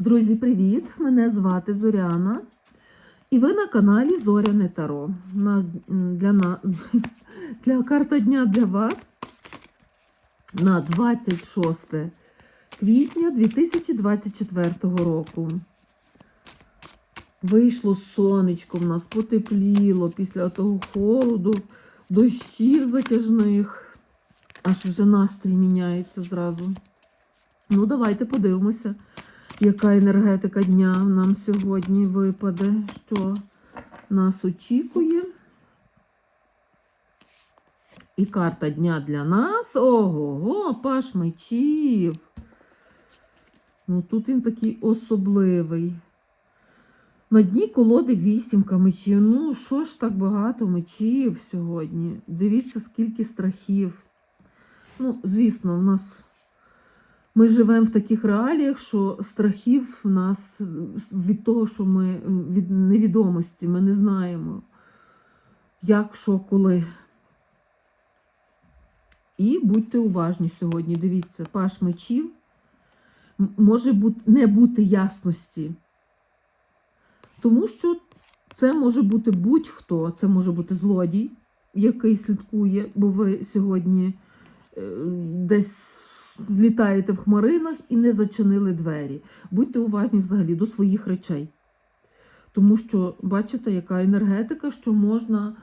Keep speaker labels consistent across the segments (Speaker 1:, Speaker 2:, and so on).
Speaker 1: Друзі, привіт! Мене звати Зоряна. І ви на каналі Зоряне Таро. На, для, на, для карта дня для вас на 26 квітня 2024 року. Вийшло сонечко в нас, потепліло після того холоду, дощів затяжних. Аж вже настрій міняється зразу. Ну, давайте подивимося, яка енергетика дня нам сьогодні випаде, що нас очікує. І карта дня для нас. Ого, паш мечів. Ну, тут він такий особливий. На дні колоди вісімка мечів. Ну, що ж так багато мечів сьогодні? Дивіться, скільки страхів. Ну, звісно, в нас ми живемо в таких реаліях, що страхів в нас від того, що ми від невідомості, ми не знаємо, як, що, коли. І будьте уважні сьогодні. Дивіться, паш мечів може не бути ясності. Тому що це може бути будь-хто, це може бути злодій, який слідкує, бо ви сьогодні е, десь літаєте в хмаринах і не зачинили двері. Будьте уважні взагалі до своїх речей. Тому що бачите, яка енергетика, що можна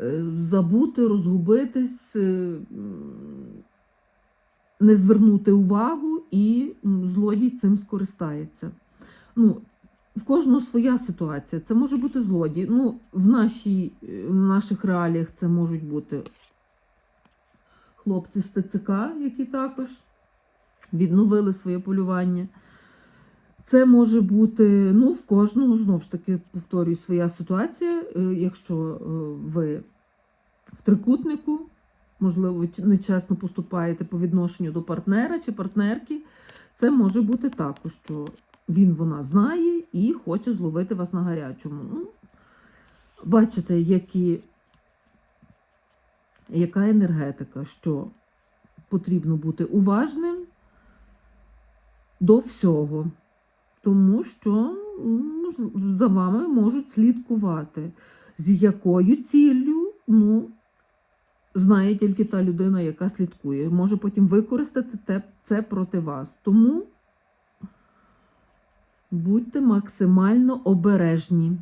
Speaker 1: е, забути, розгубитись, е, не звернути увагу, і злодій цим скористається. Ну, в кожного своя ситуація. Це може бути злодій. Ну, в, нашій, е, в наших реаліях це можуть бути хлопці з ТЦК, які також відновили своє полювання. Це може бути, ну, в кожного, знову ж таки, повторюю, своя ситуація. Е, Якщо е, ви в трикутнику, можливо, нечесно поступаєте по відношенню до партнера чи партнерки, це може бути також, що він вона знає і хоче зловити вас на гарячому. Ну, бачите, які, яка енергетика, що потрібно бути уважним до всього, тому що за вами можуть слідкувати. З якою ціллю, ну, знає тільки та людина, яка слідкує. Може потім використати це проти вас. Тому будьте максимально обережні.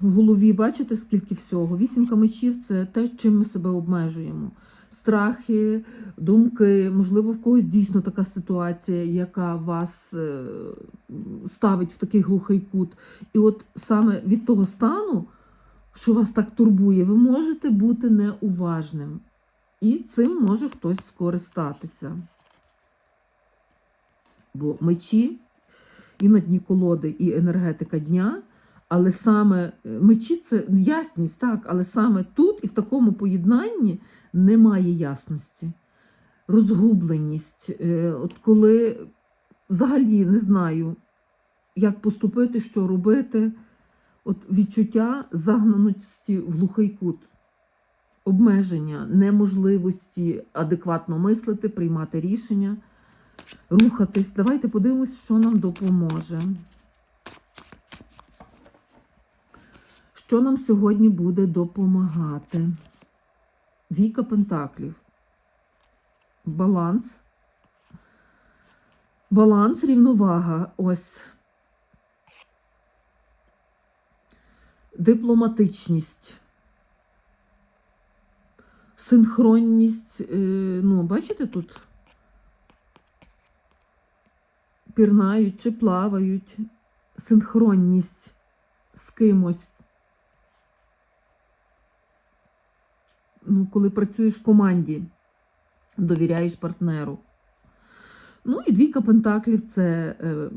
Speaker 1: В голові бачите, скільки всього? Вісімка мечів це те, чим ми себе обмежуємо. Страхи, думки, можливо, в когось дійсно така ситуація, яка вас е, ставить в такий глухий кут. І от саме від того стану, що вас так турбує, ви можете бути неуважним. І цим може хтось скористатися. Бо мечі і колоди, і енергетика дня. Але саме е, мечі це ясність, так, але саме тут і в такому поєднанні немає ясності. Розгубленість. Е, От коли взагалі не знаю, як поступити, що робити, от відчуття загнаності в глухий кут, обмеження, неможливості адекватно мислити, приймати рішення, рухатись. Давайте подивимось, що нам допоможе. Що нам сьогодні буде допомагати? Віка Пентаклів. Баланс. Баланс, рівновага. Ось. Дипломатичність. Синхронність. е, Ну, бачите тут? Пірнають чи плавають. Синхронність з кимось. Ну, коли працюєш в команді, довіряєш партнеру. Ну і двійка пентаклів це е,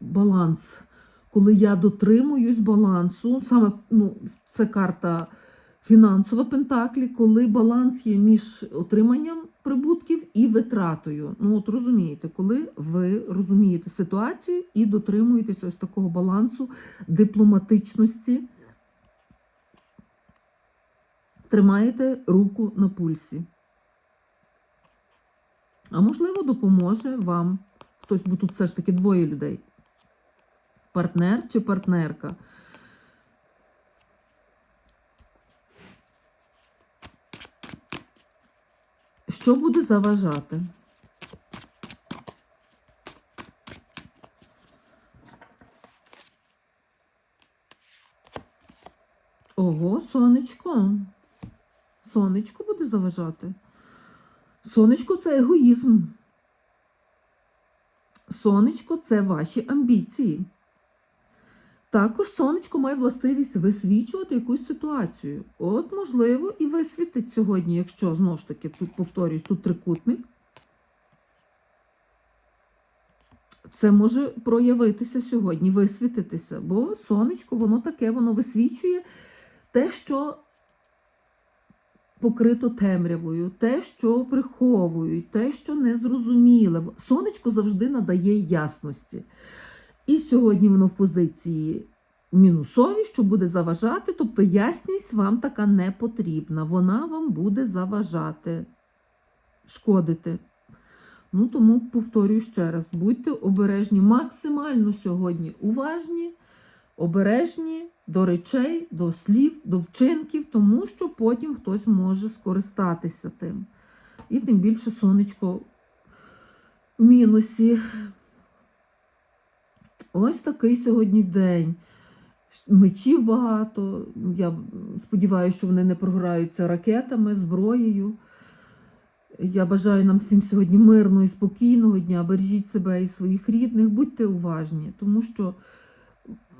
Speaker 1: баланс. Коли я дотримуюсь балансу, саме ну, це карта фінансова пентаклі, коли баланс є між отриманням прибутків і витратою. Ну, от розумієте, коли ви розумієте ситуацію і дотримуєтесь ось такого балансу дипломатичності тримаєте руку на пульсі. А можливо, допоможе вам хтось, бо тут все ж таки двоє людей. Партнер чи партнерка. Що буде заважати? Ого, сонечко. Сонечко буде заважати. Сонечко це егоїзм. Сонечко це ваші амбіції. Також сонечко має властивість висвічувати якусь ситуацію. От, можливо, і висвітить сьогодні, якщо знову ж таки тут повторюсь, тут трикутник. Це може проявитися сьогодні, висвітитися, бо сонечко, воно таке, воно висвічує те, що покрито темрявою, те, що приховують, те, що незрозуміле. Сонечко завжди надає ясності. І сьогодні воно в позиції мінусовій, що буде заважати, тобто ясність вам така не потрібна. Вона вам буде заважати, шкодити. Ну, тому повторюю ще раз: будьте обережні, максимально сьогодні уважні, обережні до речей, до слів, до вчинків, тому що потім хтось може скористатися тим. І тим більше сонечко в мінусі. Ось такий сьогодні день. Мечів багато. Я сподіваюся, що вони не програються ракетами, зброєю. Я бажаю нам всім сьогодні мирного і спокійного дня. Бережіть себе і своїх рідних, будьте уважні, тому що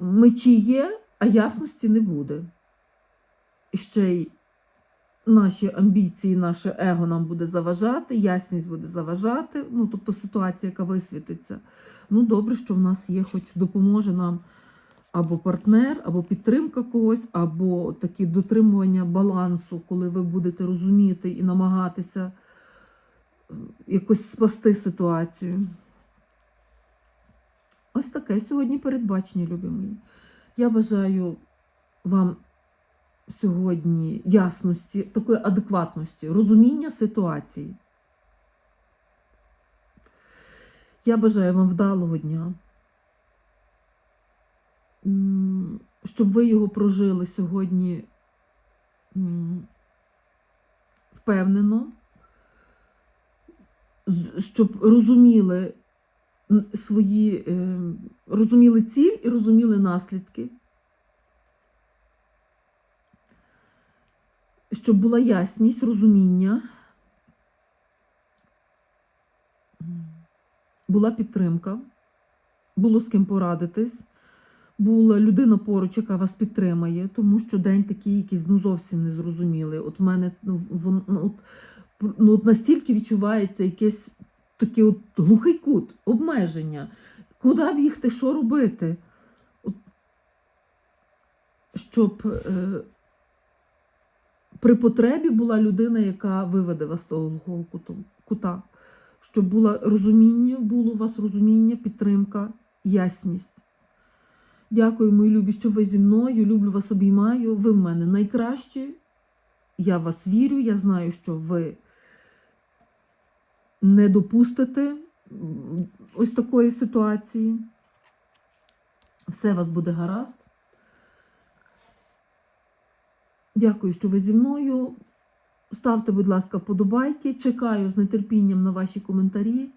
Speaker 1: мечі є, а ясності не буде. І ще й наші амбіції, наше его нам буде заважати, ясність буде заважати, ну тобто ситуація, яка висвітиться. Ну, добре, що в нас є, хоч допоможе нам або партнер, або підтримка когось, або такі дотримування балансу, коли ви будете розуміти і намагатися е, якось спасти ситуацію. Ось таке сьогодні передбачення, любі мої. Я бажаю вам сьогодні ясності, такої адекватності, розуміння ситуації. Я бажаю вам вдалого дня, щоб ви його прожили сьогодні впевнено, щоб розуміли свої, е, розуміли ціль і розуміли наслідки. Щоб була ясність, розуміння. була підтримка, було з ким порадитись, була людина поруч, яка вас підтримає, тому що день такий якийсь ну, зовсім незрозумілий. От в мене ну, ну, от, ну, от настільки відчувається якийсь такий от глухий кут, обмеження. Куди бігти, що робити? От, щоб е, при потребі була людина, яка виведе вас з того глухого куту, кута щоб було розуміння, було у вас розуміння, підтримка, ясність. Дякую, мої любі, що ви зі мною. Люблю вас, обіймаю. Ви в мене найкращі. Я вас вірю. Я знаю, що ви не допустите ось такої ситуації. Все у вас буде гаразд. Дякую, що ви зі мною. Ставте, будь ласка, вподобайки. Чекаю з нетерпінням на ваші коментарі.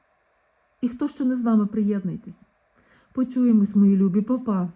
Speaker 1: І хто ще не з нами, приєднуйтесь. Почуємось, мої любі, Па-па.